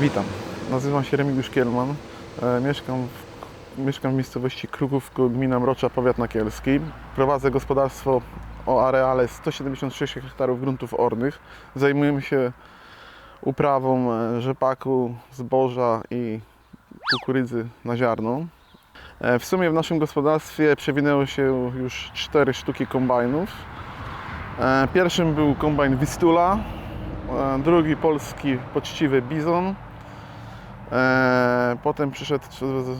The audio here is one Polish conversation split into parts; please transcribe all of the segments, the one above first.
Witam, nazywam się Remigiusz Kielman. E, Mieszkam w, mieszkam w miejscowości Krukówko, gmina Mrocza, powiat nakielski. Prowadzę gospodarstwo o areale 176 hektarów gruntów ornych. Zajmujemy się uprawą e, rzepaku, zboża i kukurydzy na ziarno. E, W sumie w naszym gospodarstwie przewinęło się już cztery sztuki kombajnów. Pierwszym był kombajn Wistula, drugi polski poczciwy Bizon. E, Potem przyszedł,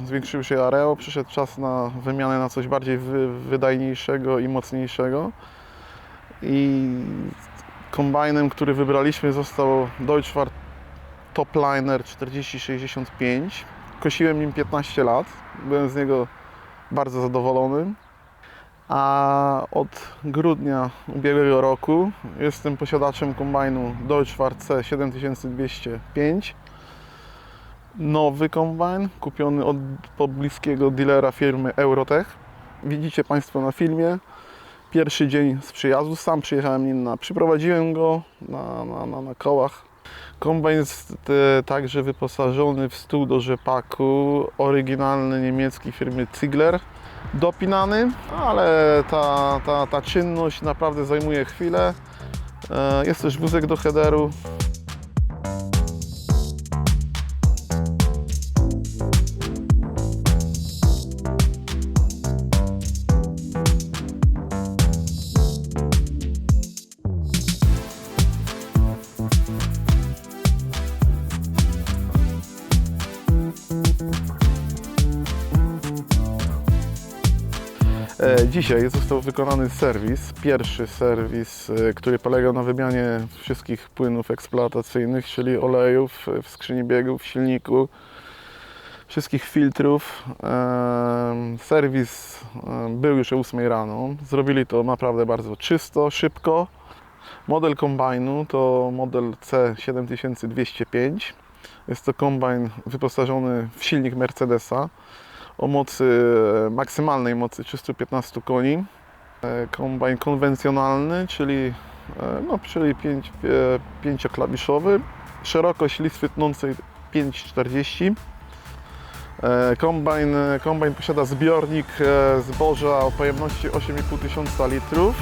zwiększył się areo, przyszedł czas na wymianę na coś bardziej wy, wydajniejszego i mocniejszego. I kombajnem, który wybraliśmy został Deutschwart Topliner 4065. Kosiłem nim 15 lat, byłem z niego bardzo zadowolony. A od grudnia ubiegłego roku jestem posiadaczem kombajnu Deutschwart C7205. Nowy kombajn, kupiony od pobliskiego dealera firmy Eurotech. Widzicie Państwo na filmie. Pierwszy dzień z przyjazdu, sam przyjechałem nim na, przyprowadziłem go na, na, na, na kołach. Kombajn jest e, także wyposażony w stół do rzepaku, oryginalny niemiecki firmy Ziegler dopinany, ale ta, ta, ta czynność naprawdę zajmuje chwilę. E, Jest też wózek do headeru. Dzisiaj został wykonany serwis, pierwszy serwis, e, który polegał na wymianie wszystkich płynów eksploatacyjnych, czyli olejów w skrzyni biegów, w silniku, wszystkich filtrów. E, Serwis e, był już o 8 rano. Zrobili to naprawdę bardzo czysto, szybko. Model kombajnu to model C7205. Jest to kombajn wyposażony w silnik Mercedesa o mocy, e, maksymalnej mocy 315 koni. E, Kombajn konwencjonalny, czyli, e, no, czyli pięć, e, pięcioklawiszowy. Szerokość listwy tnącej 5,40. E, Kombajn, kombajn posiada zbiornik zboża o pojemności 8,5 tysiąca litrów.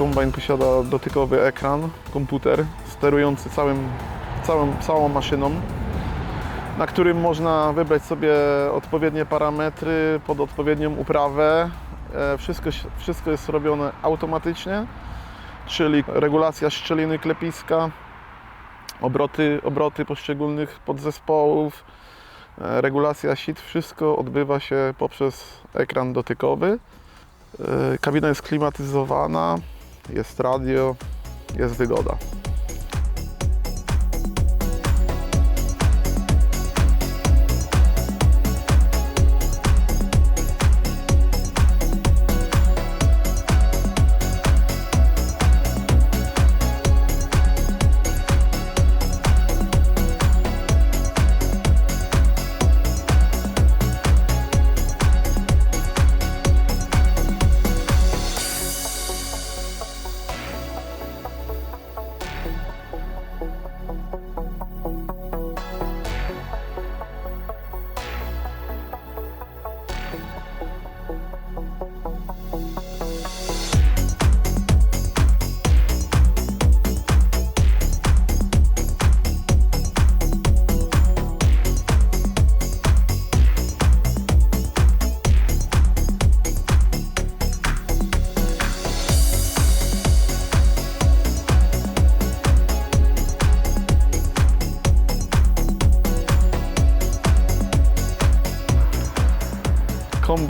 Kombajn posiada dotykowy ekran, komputer sterujący całym, całą, całą maszyną, na którym można wybrać sobie odpowiednie parametry pod odpowiednią uprawę. E, Wszystko, wszystko jest robione automatycznie, czyli regulacja szczeliny klepiska, obroty, obroty poszczególnych podzespołów, e, regulacja sit, wszystko odbywa się poprzez ekran dotykowy. E, Kabina jest klimatyzowana, jest radio, jest wygoda.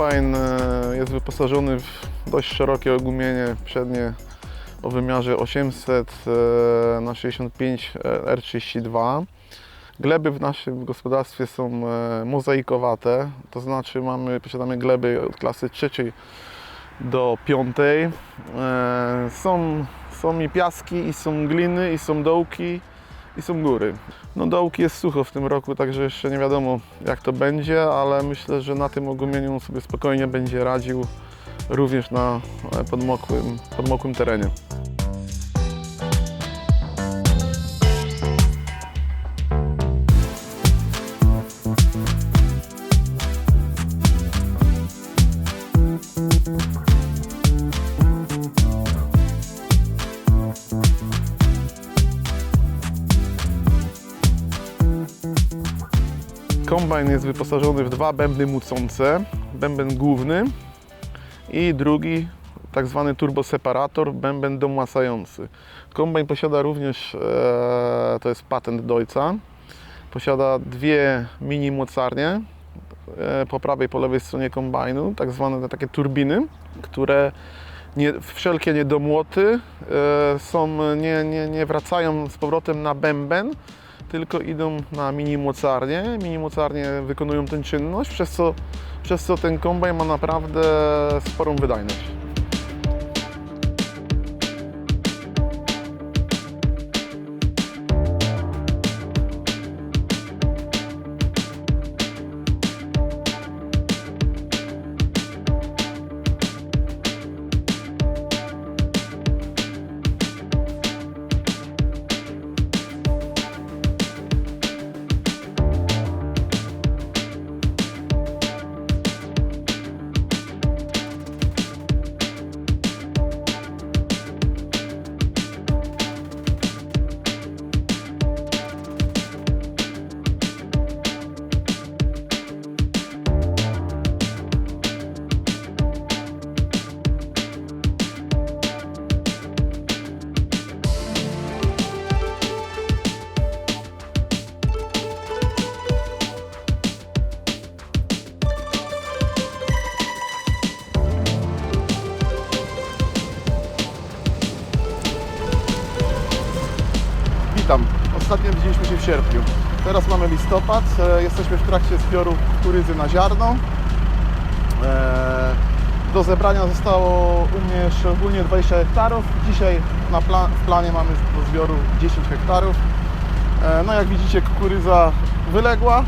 Kombajn e, jest wyposażony w dość szerokie ogumienie przednie o wymiarze 800 e, na 65 R32. Gleby w naszym gospodarstwie są e, mozaikowate, to znaczy mamy, posiadamy gleby od klasy trzeciej do piątej. E, Są, są i piaski, i są gliny, i są dołki, i są góry. No dołki jest sucho w tym roku, także jeszcze nie wiadomo jak to będzie, ale myślę, że na tym ogumieniu sobie spokojnie będzie radził również na e, podmokłym, podmokłym terenie. Kombajn jest wyposażony w dwa bębny mucące. Bęben główny i drugi tak zwany turboseparator, bęben domłasający. Kombajn posiada również, e, to jest patent Deutza, posiada dwie mini mocarnie e, po prawej, po lewej stronie kombajnu, tak zwane takie turbiny, które nie, wszelkie niedomłoty e, są, nie, nie, nie wracają z powrotem na bęben, tylko idą na mini mocarnie. Mini mocarnie wykonują tę czynność, przez co, przez co ten kombajn ma naprawdę sporą wydajność. Ostatnio widzieliśmy się w sierpniu. Teraz mamy listopad. e, Jesteśmy w trakcie zbioru kukurydzy na ziarno. E, Do zebrania zostało u mnie jeszcze ogólnie 20 hektarów. Dzisiaj na w planie mamy do zbioru 10 hektarów. E, No jak widzicie kukurydza wyległa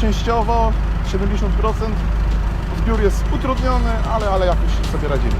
częściowo 70%. Zbiór jest utrudniony, ale, ale jakoś sobie radzimy.